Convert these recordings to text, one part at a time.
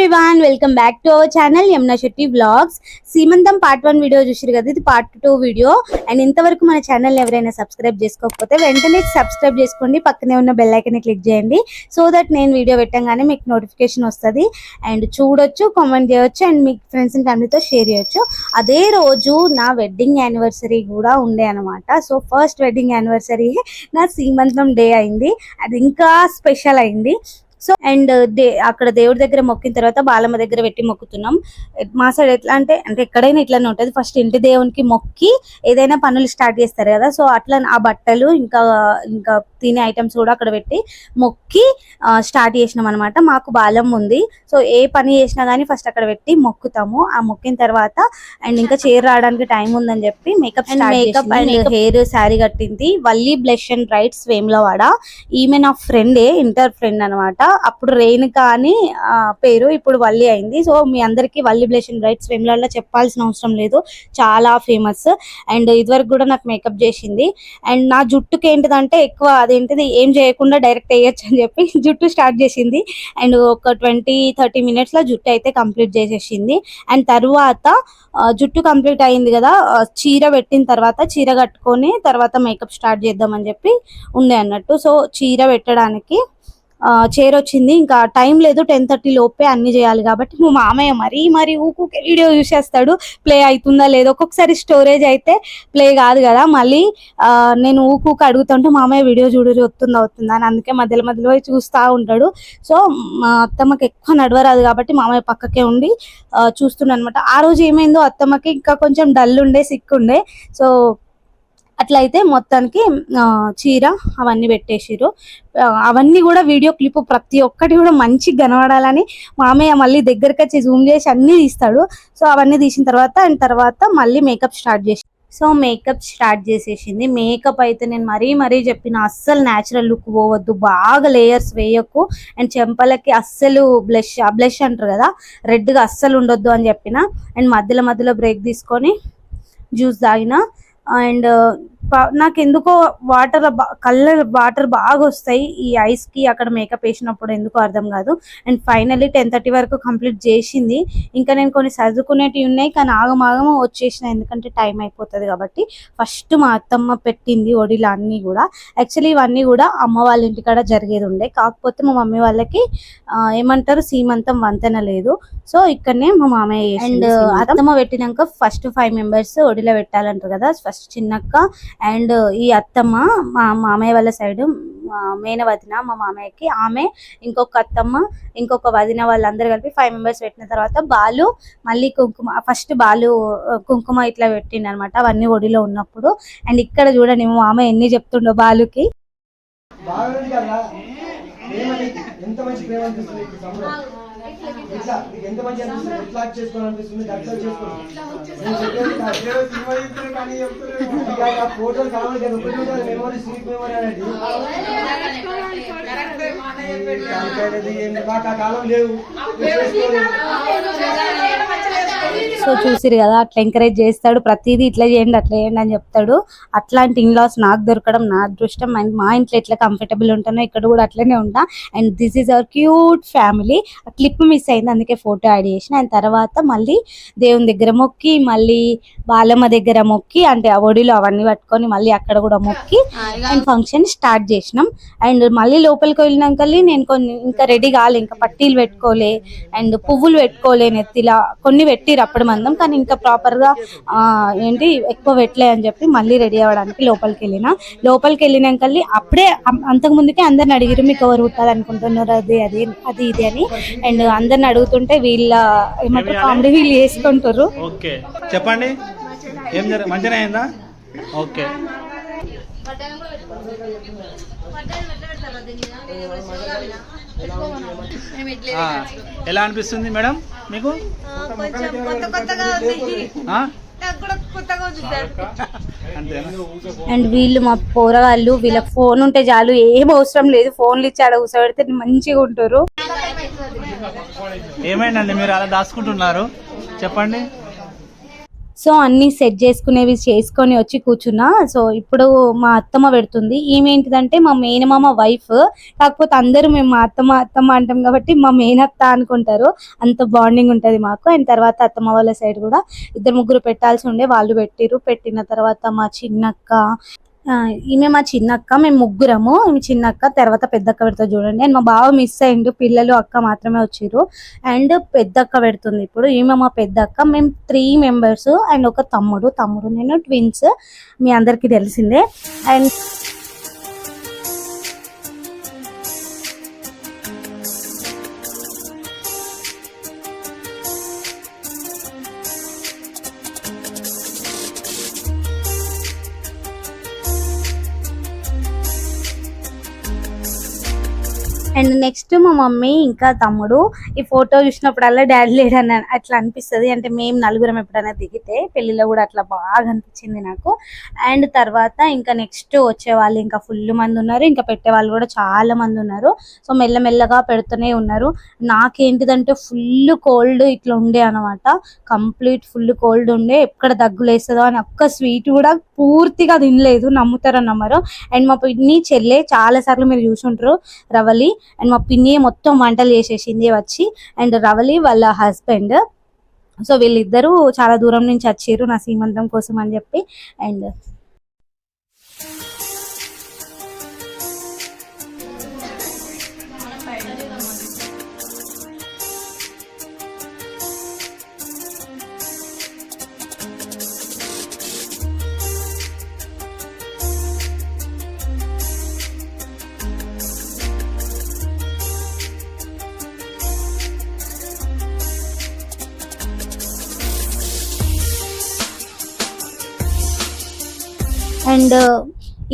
Everyone welcome back to our channel Yamuna Shetty blogs సీమంతం part one video చూసారు కదా ఇది పార్ట్ టూ వీడియో అండ్ ఇంతవరకు మన ఛానల్ ఎవరైనా సబ్స్క్రైబ్ చేసుకోకపోతే వెంటనే సబ్స్క్రైబ్ చేసుకోండి పక్కనే ఉన్న బెల్ ఐకన్ క్లిక్ చేయండి. సో దట్ నేను వీడియో పెట్టంగానే మీకు నోటిఫికేషన్ వస్తుంది. అండ్ చూడొచ్చు కామెంట్ చేయొచ్చు అండ్ మీ ఫ్రెండ్స్ అండ్ ఫ్యామిలీతో షేర్ చేయొచ్చు. అదే రోజు నా వెడ్డింగ్ యానివర్సరీ కూడా ఉండే అనమాట సో ఫస్ట్ వెడ్డింగ్ యానివర్సరీ నా సీమంతం డే అయింది. అది ఇంకా స్పెషల్ అయింది. సో అండ్ దే అక్కడ దేవుడి దగ్గర మొక్కిన తర్వాత బాలమ్మ దగ్గర పెట్టి మొక్కుతున్నాం. మా సైడ్ ఎట్లా అంటే అంటే ఎక్కడైనా ఇట్లానే ఉంటది. ఫస్ట్ ఇంటి దేవునికి మొక్కి ఏదైనా పనులు స్టార్ట్ చేస్తారు కదా. సో అట్లా ఆ బట్టలు ఇంకా ఇంకా తినే ఐటమ్స్ కూడా అక్కడ పెట్టి మొక్కి స్టార్ట్ చేసినాం అనమాట మాకు బాలం ఉంది. సో ఏ పని చేసినా గానీ ఫస్ట్ అక్కడ పెట్టి మొక్కుతాము. ఆ మొక్కిన తర్వాత అండ్ ఇంకా చీర రావడానికి టైం ఉందని చెప్పి makeup makeup and hair sari కట్టింది. Valli blush and brights Vemulawada ఈమె నా ఫ్రెండే ఇంటర్ ఫ్రెండ్ అన్నమాట. అప్పుడు రేణుక అని పేరు ఇప్పుడు వల్లి అయింది. సో మీ అందరికీ వల్లి బ్లేషన్ అండ్ బ్రైట్స్ చెప్పాల్సిన అవసరం లేదు. చాలా ఫేమస్ అండ్ ఇదివరకు కూడా నాకు మేకప్ చేసింది. అండ్ నా జుట్టుకి ఏంటిదంటే ఎక్కువ అదేంటిది ఏం చేయకుండా డైరెక్ట్ వేయచ్చు అని చెప్పి జుట్టు స్టార్ట్ చేసింది. అండ్ ఒక ట్వంటీ థర్టీ మినిట్స్లో జుట్టు అయితే కంప్లీట్ చేసేసింది. అండ్ తర్వాత జుట్టు కంప్లీట్ అయింది కదా చీర పెట్టిన తర్వాత చీర కట్టుకొని తర్వాత మేకప్ స్టార్ట్ చేద్దామని చెప్పి ఉండే అన్నట్టు. సో చీర పెట్టడానికి చేరొచ్చింది. ఇంకా టైం లేదు టెన్ థర్టీ లోపే అన్ని చేయాలి కాబట్టి మా మామయ్య మరీ మరీ ఊకుకే వీడియో చూసేస్తాడు. ప్లే అవుతుందా లేదో ఒక్కొక్కసారి స్టోరేజ్ అయితే ప్లే కాదు కదా. మళ్ళీ నేను ఊకుకు అడుగుతుంటే మామయ్య వీడియో చూడు వస్తుందా అవుతుందా అని అందుకే మధ్యలో మధ్యలో చూస్తూ ఉంటాడు. సో మా అత్తమ్మకి ఎక్కువ నడవరాదు కాబట్టి మామయ్య పక్కకే ఉండి చూస్తుండే అనమాట ఆ రోజు ఏమైందో అత్తమ్మకి ఇంకా కొంచెం డల్ ఉండే సిక్ ఉండే సో అట్లయితే మొత్తానికి చీర అవన్నీ పెట్టేసిరు అవన్నీ కూడా వీడియో క్లిప్ ప్రతి ఒక్కటి కూడా మంచిగా కనబడాలని మామయ్య మళ్ళీ దగ్గరికి వచ్చి జూమ్ చేసి అన్ని తీస్తాడు. సో అవన్నీ తీసిన తర్వాత అండ్ తర్వాత మళ్ళీ మేకప్ స్టార్ట్ చేసి సో మేకప్ స్టార్ట్ చేసేసింది. మేకప్ అయితే నేను మరీ మరీ చెప్పిన అస్సలు న్యాచురల్ లుక్ పోవద్దు. బాగా లేయర్స్ వేయకు. అండ్ చెంపలకి అస్సలు బ్లష్ బ్లష్ అంటారు కదా రెడ్గా అస్సలు ఉండొద్దు అని చెప్పిన. అండ్ మధ్యలో మధ్యలో బ్రేక్ తీసుకొని జ్యూస్ తాగిన. అండ్ నాకు ఎందుకో వాటర్ కళ్ళ వాటర్ బాగా వస్తాయి ఈ ఐస్కి అక్కడ మేకప్ వేసినప్పుడు ఎందుకో అర్థం కాదు. అండ్ ఫైనల్లీ టెన్ థర్టీ వరకు కంప్లీట్ చేసింది. ఇంకా నేను కొన్ని చదువుకునేటివి ఉన్నాయి కానీ ఆగమాగం వచ్చేసిన ఎందుకంటే టైం అయిపోతుంది కాబట్టి. ఫస్ట్ మా అత్తమ్మ పెట్టింది ఒడిలు అన్నీ కూడా. యాక్చువల్లీ ఇవన్నీ కూడా అమ్మ వాళ్ళ ఇంటికాడ జరిగేది ఉండే. కాకపోతే మా మమ్మీ వాళ్ళకి ఏమంటారు సీమంతం వంతెన లేదు. సో ఇక్కడనే మా మామయ్య అండ్ అత్తమ్మ పెట్టినాక ఫస్ట్ ఫైవ్ మెంబర్స్ ఒడిలో పెట్టాలంటారు కదా. ఫస్ట్ చిన్నక్క అండ్ ఈ అత్తమ్మ మా మామయ్య వాళ్ళ సైడ్ మేన వదిన మా మామయ్యకి ఆమె ఇంకొక అత్తమ్మ ఇంకొక వదిన వాళ్ళందరూ కలిపి ఫైవ్ మెంబర్స్ పెట్టిన తర్వాత బాలు మళ్ళీ కుంకుమ ఫస్ట్ బాలు కుంకుమ ఇట్లా పెట్టిండు అనమాట అవన్నీ ఒడిలో ఉన్నప్పుడు. అండ్ ఇక్కడ చూడండి మా మామయ్య ఎన్ని చెప్తుండో బాలుకి. బాగుంది ప్రేమ ఎంత మంచి ఇట్లా నీకు ఎంత మంచి అనిపిస్తుంది? చేసుకోవాలనిపిస్తుంది? చేసుకోవాలి. ఫోటోలు కావాలి కదా మెమొరీ స్వీట్ మెమొరీ అనేది ఆ కాలం లేవు. సో చూసిరు కదా అట్లా ఎంకరేజ్ చేస్తాడు. ప్రతిదీ ఇట్లా చేయండి అట్లా చేయండి అని చెప్తాడు. అట్లాంటి ఇన్లాస్ నాకు దొరకడం నా అదృష్టం. అండ్ మా ఇంట్లో ఎట్లా కంఫర్టబుల్ ఉంటానో ఇక్కడ కూడా అట్లనే ఉంటా. And this is our cute family ఆ క్లిప్ మిస్ అయింది. అందుకే ఫోటో యాడ్ చేసిన. అండ్ తర్వాత మళ్ళీ దేవుని దగ్గర మొక్కి మళ్ళీ బాలమ్మ దగ్గర మొక్కి అంటే ఆ ఒడిలో అవన్నీ పట్టుకొని మళ్ళీ అక్కడ కూడా మొక్కి అండ్ ఫంక్షన్ స్టార్ట్ చేసినాం. అండ్ మళ్ళీ లోపలికి వెళ్ళినాక నేను కొన్ని ఇంకా రెడీ కాలే. ఇంకా పట్టీలు పెట్టుకోలే. అండ్ పువ్వులు పెట్టుకోలే నెత్తిలా. కొన్ని పెట్టిరు అప్పుడు మందం కానీ ఇంకా ప్రాపర్గా ఆ, ఏంటి ఎక్కువ పెట్టలే అని చెప్పి మళ్ళీ రెడీ అవ్వడానికి లోపలికి వెళ్ళిన. లోపలికి వెళ్ళినాక అప్పుడే అంతకు ముందుకే అందరిని అడిగిరు మీకు ఎవరు పుట్టాలి అనుకుంటున్నారు అది అది అది ఇది అని. అండ్ అందరిని అడుగుతుంటే వీళ్ళ ఏమంటారు కామెడీ వీళ్ళు వేసుకుంటారు ఓకే. చెప్పండి. ఏం జర మంచిగా అయిందా? ఓకే. ఎలా అనిపిస్తుంది మేడం మీకు? అండ్ వీళ్ళు మా పోరగాళ్ళు వీళ్ళకి ఫోన్ ఉంటే చాలు ఏం అవసరం లేదు. ఫోన్లు ఇచ్చి ఆడ కూర్చోబెడితే మంచిగా ఉంటారు ఏమైందండి? మీరు అలా దాచుకుంటున్నారు. చెప్పండి. సో అన్నీ సెట్ చేసుకునేవి చేసుకొని వచ్చి కూర్చున్నా. సో ఇప్పుడు మా అత్తమ్మ పెడుతుంది. ఈమె ఏంటిదంటే మా మేనమామ వైఫ్. కాకపోతే అందరూ మేము మా అత్తమ్మ అత్తమ్మ అంటాం కాబట్టి మా మేనత్త అనుకుంటారు. అంత బాండింగ్ ఉంటుంది మాకు. అండ్ తర్వాత అత్తమ్మ వాళ్ళ సైడ్ కూడా ఇద్దరు ముగ్గురు పెట్టాల్సి ఉండే. వాళ్ళు పెట్టిరు పెట్టిన తర్వాత మా చిన్నక్క ఈమె మా చిన్నక్క మేము ముగ్గురము. ఈమె చిన్నక్క తర్వాత పెద్దక్క పెడుతుంది చూడండి. అండ్ మా బావ మిస్ అయ్యిండు. పిల్లలు అక్క మాత్రమే వచ్చిర్రు. అండ్ పెద్దక్క పెడుతుంది ఇప్పుడు. ఈమె మా పెద్దక్క. మేము త్రీ మెంబర్స్ అండ్ ఒక తమ్ముడు. తమ్ముడు నేను ట్విన్స్ మీ అందరికీ తెలిసిందే. అండ్ మమ్మీ ఇంకా తమ్ముడు. ఈ ఫోటో చూసినప్పుడల్లా డాడీ లేడని అట్లా అనిపిస్తుంది. అంటే మేము నలుగురం ఎప్పుడైనా దిగితే పెళ్ళిలో కూడా అట్లా బాగా అనిపించింది నాకు. అండ్ తర్వాత ఇంకా నెక్స్ట్ వచ్చే వాళ్ళు ఇంకా ఫుల్ మంది ఉన్నారు. ఇంకా పెట్టే వాళ్ళు కూడా చాలా మంది ఉన్నారు. సో మెల్లమెల్లగా పెడుతూనే ఉన్నారు. నాకేంటిదంటే ఫుల్ కోల్డ్ ఇట్లా ఉండే అనమాట. కంప్లీట్ ఫుల్ కోల్డ్ ఉండే. ఎక్కడ దగ్గులేస్తుందో అని ఒక్క స్వీట్ కూడా పూర్తిగా తినలేదు. నమ్ముతారో నమ్మరు. అండ్ మా పిన్ని చెల్లె చాలా సార్లు మీరు చూసుంటారు రవలి. అండ్ మా పిన్ని మొత్తం వంటలు చేసేసింది వచ్చి అండ్ రవలి వాళ్ళ హస్బెండ్. సో వీళ్ళిద్దరూ చాలా దూరం నుంచి వచ్చారు నా సీమంతం కోసం అని చెప్పి. అండ్ అండ్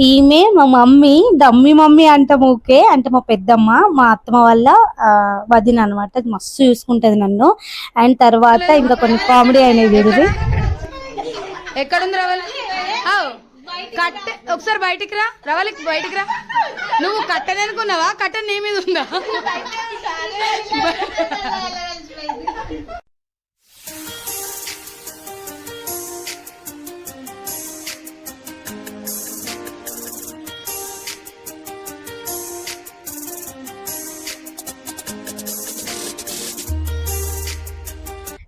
ఈమె మా మమ్మీ డమ్మి మమ్మీ అంటాం ఓకే. అంటే మా పెద్దమ్మ మా అత్తమ్మ వల్ల వదిన అనమాట మస్తు చూసుకుంటది నన్ను. అండ్ తర్వాత ఇంకా కొన్ని కామెడీ అయినవి రవల్ ఆవ్. కట్టె ఒకసారి బయటికి రా. రవలికి బయటికి రా. నువ్వు కట్టెని అనుకున్నావా? కట్టె నీ మీద ఉందా?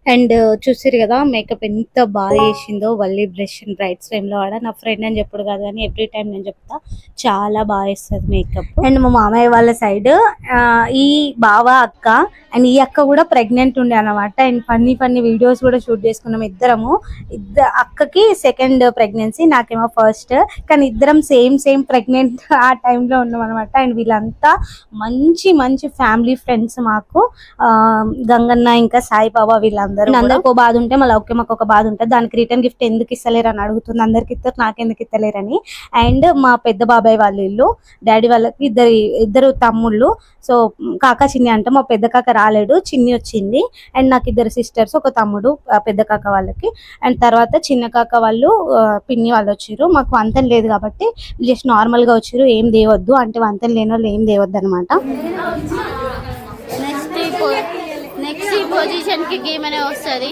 అండ్ చూసారు కదా మేకప్ ఎంత బాగా వేసిందో వల్లి బ్రష్ అండ్ బ్రైట్స్ టైంలో లో ఆడ నా ఫ్రెండ్ అని చెప్పుడు కాదు కానీ ఎవ్రీ టైం నేను చెప్తా చాలా బాగా వేస్తుంది మేకప్ అండ్ మా మామయ్య వాళ్ళ సైడ్ ఈ బావ అక్క అండ్ ఈ అక్క కూడా ప్రెగ్నెంట్ ఉండే అనమాట అండ్ ఫన్నీ ఫన్నీ వీడియోస్ కూడా షూట్ చేసుకున్నాం ఇద్దరము. ఇద్దరు అక్కకి సెకండ్ ప్రెగ్నెన్సీ నాకేమో ఫస్ట్ కానీ ఇద్దరం సేమ్ సేమ్ ప్రెగ్నెంట్ ఆ టైంలో ఉన్నాం అనమాట అండ్ వీళ్ళంతా మంచి మంచి ఫ్యామిలీ ఫ్రెండ్స్ మాకు. ఆ గంగన్న ఇంకా సాయిబాబా వీళ్ళందరూ అందరికి ఒక బాధ ఉంటే మళ్ళీ ఓకే మాకు ఒక బాధ ఉంటుంది దానికి రిటర్న్ గిఫ్ట్ ఎందుకు ఇస్తలేరు అని అడుగుతుంది. అందరికి ఇస్తారు నాకెందుకు ఇస్తలేరని. అండ్ మా పెద్ద బాబాయ్ వాళ్ళ ఇల్లు డాడీ వాళ్ళకి ఇద్దరు ఇద్దరు తమ్ముళ్ళు. సో కాకా చిన్ని అంటే మా పెద్ద కాక రాలేడు చిన్ని వచ్చింది. అండ్ నాకు ఇద్దరు సిస్టర్స్ ఒక తమ్ముడు పెద్ద కాక వాళ్ళకి. అండ్ తర్వాత చిన్న కాక వాళ్ళు పిన్ని వాళ్ళు వచ్చారు మాకు వంతెన లేదు కాబట్టి జస్ట్ నార్మల్గా వచ్చారు ఏం దేవద్దు. అంటే వంతెన లేని వాళ్ళు ఏం దేవద్దు అనమాట నెక్స్ట్ ఈ పొజిషన్కి గీమనే వస్తుంది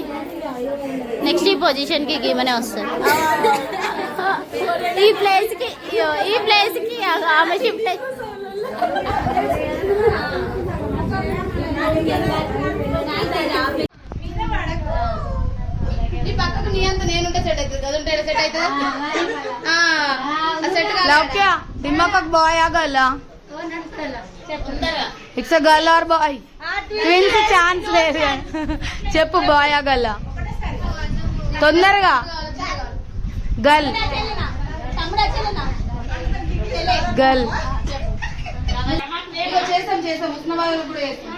నెక్స్ట్ ఈ పొజిషన్కి గీమనే వస్తుంది ఈ ప్లేస్కి ఈ ప్లేస్కి ఆమె షిఫ్ట్ ఈ పక్కకు నీ అంత నేనుంటే సెట్ అవుతుంది. కదా ఉంటే సెట్ అవుతుంది? లౌక్య దిమ్మకకు బాయ్ ఆ girl? It's a girl or boy twins chance లేదు. చెప్పు బాయ్ ఆ గర్ల్ తొందరగా. ఉస్మాబాద్ కూడా చేస్తాం.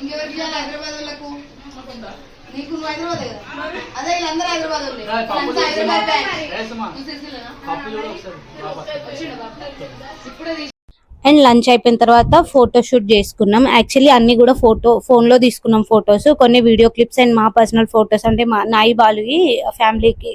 ఇంకెవరికి చేయాలి హైదరాబాద్ వాళ్ళకు నీకు నువ్వు హైదరాబాద్ కదా? అదే వీళ్ళందరూ హైదరాబాద్ వాళ్ళే. వీళ్ళంతా హైదరాబాద్ బ్యాచ్. నువ్వు సిరిసిల్లేనా? వచ్చిండు బాబు. ఇప్పుడే అండ్ లంచ్ అయిపోయిన తర్వాత ఫోటో షూట్ చేసుకున్నాం. యాక్చువల్లీ అన్ని కూడా ఫోటో ఫోన్లో తీసుకున్నాం ఫొటోస్. కొన్ని వీడియో క్లిప్స్ అండ్ మా పర్సనల్ ఫోటోస్ అంటే మా నాయి బాలుకి ఫ్యామిలీకి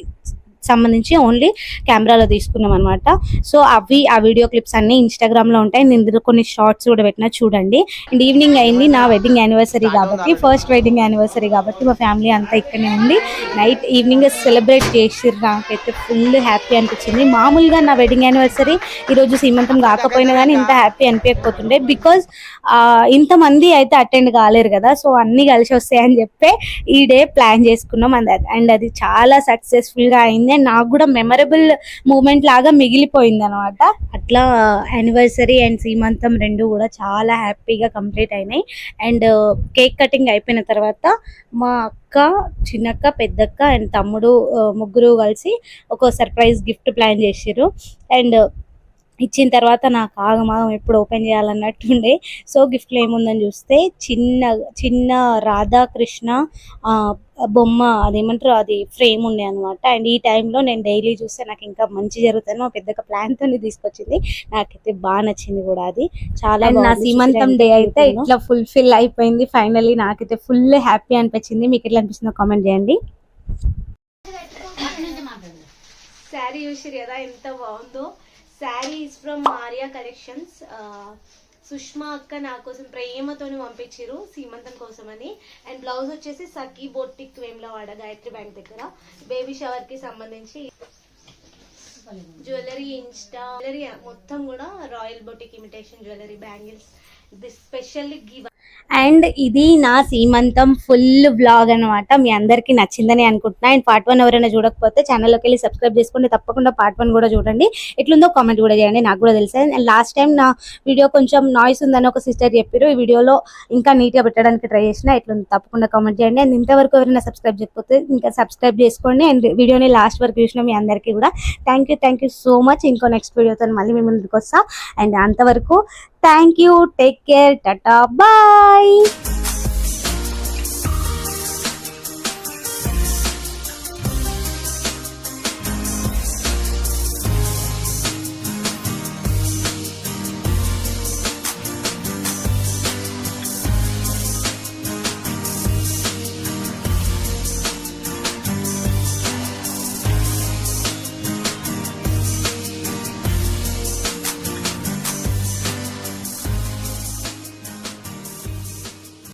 సంబంధించి ఓన్లీ కెమెరాలో తీసుకున్నాం అనమాట సో అవి ఆ వీడియో క్లిప్స్ అన్ని ఇన్స్టాగ్రామ్లో ఉంటాయి. నేను ఇందులో కొన్ని షార్ట్స్ కూడా పెట్టిన చూడండి. అండ్ ఈవినింగ్ అయింది నా వెడ్డింగ్ యానివర్సరీ కాబట్టి ఫస్ట్ వెడ్డింగ్ యానివర్సరీ కాబట్టి మా ఫ్యామిలీ అంతా ఇక్కడనే ఉంది. నైట్ ఈవినింగ్ సెలబ్రేట్ చేసిర్రు. నాకైతే ఫుల్ హ్యాపీ అనిపించింది. మామూలుగా నా వెడ్డింగ్ యానివర్సరీ ఈరోజు సీమంతం కాకపోయినా కానీ ఇంత హ్యాపీ అనిపించకపోతుండే. బికాజ్ ఇంతమంది అయితే అటెండ్ కాలేరు కదా. సో అన్ని కలిసి వస్తాయని చెప్పి ఈ డే ప్లాన్ చేసుకున్నాం. అండ్ అండ్ అది చాలా సక్సెస్ఫుల్గా అయింది. అండ్ నాకు కూడా మెమరబుల్ మూమెంట్ లాగా మిగిలిపోయింది అనమాట అట్లా యానివర్సరీ అండ్ సీమంతం రెండు కూడా చాలా హ్యాపీగా కంప్లీట్ అయినాయి. అండ్ uh, కేక్ కటింగ్ అయిపోయిన తర్వాత మా అక్క చిన్నక్క పెద్దక్క అండ్ తమ్ముడు uh, ముగ్గురు కలిసి ఒక సర్ప్రైజ్ గిఫ్ట్ ప్లాన్ చేసిర్రు. అండ్ ఇచ్చిన తర్వాత నాకు ఆగమాగం ఎప్పుడు ఓపెన్ చేయాలన్నట్టుండే. సో గిఫ్ట్లో ఏముందని చూస్తే చిన్న చిన్న రాధాకృష్ణ బొమ్మ అదేమంటారు అది ఫ్రేమ్ ఉండే అనమాట అండ్ ఈ టైంలో నేను డైలీ చూస్తే నాకు ఇంకా మంచి జరుగుతుంది మా పెద్దగా ప్లాన్ తోని తీసుకొచ్చింది. నాకైతే బాగా నచ్చింది కూడా అది. చాలా నా. సీమంతం డే అయితే. ఇట్లా ఫుల్ఫిల్ అయిపోయింది. ఫైనల్లీ నాకైతే ఫుల్ హ్యాపీ అనిపించింది. మీకు ఎట్లా అనిపిస్తుందో కామెంట్ చేయండి. శారీ చూసిరు కదా ఎంత బాగుందో. Sari is from Arya collections. Sushma అక్క నా కోసం ప్రేమతోని పంపించారు సీమంతం కోసం అని అండ్ బ్లౌజ్ వచ్చేసి సఖీ బొట్టిక్ వాడ గాయత్రి బ్యాంక్ దగ్గర. బేబీ షవర్కి సంబంధించి జ్యువెలరీ ఇన్స్టా జ్యువెలరీ మొత్తం కూడా royal boutique imitation jewellery bangles. Specially give and ఇది నా సీమంతం ఫుల్ బ్లాగ్ అన్నమాట. మీ అందరికీ నచ్చిందని అనుకుంటున్నా. అండ్ పార్ట్ వన్ ఎవరైనా చూడకపోతే ఛానల్లోకి వెళ్ళి సబ్స్క్రైబ్ చేసుకోండి తప్పకుండా పార్ట్ వన్ కూడా చూడండి. ఎట్లుందో కామెంట్ కూడా చేయండి. నాకు కూడా తెలుసు. అండ్ లాస్ట్ టైం నా వీడియో కొంచెం నాయిస్ ఉందని ఒక సిస్టర్ చెప్పారు ఈ వీడియోలో ఇంకా నీట్గా పెట్టడానికి ట్రై చేసిన ఎట్లుంది తప్పకుండా కామెంట్ చేయండి. అండ్ ఇంతవరకు ఎవరైనా సబ్స్క్రైబ్ చేయకపోతే ఇంకా సబ్స్క్రైబ్ చేసుకోండి. అండ్ వీడియోని లాస్ట్ వరకు చూసిన మీ అందరికీ కూడా thank you thank you so much ఇంకో నెక్స్ట్ వీడియోతో మళ్ళీ మీ ముందుకు వస్తాం. అండ్ అంతవరకు thank you take care tata bye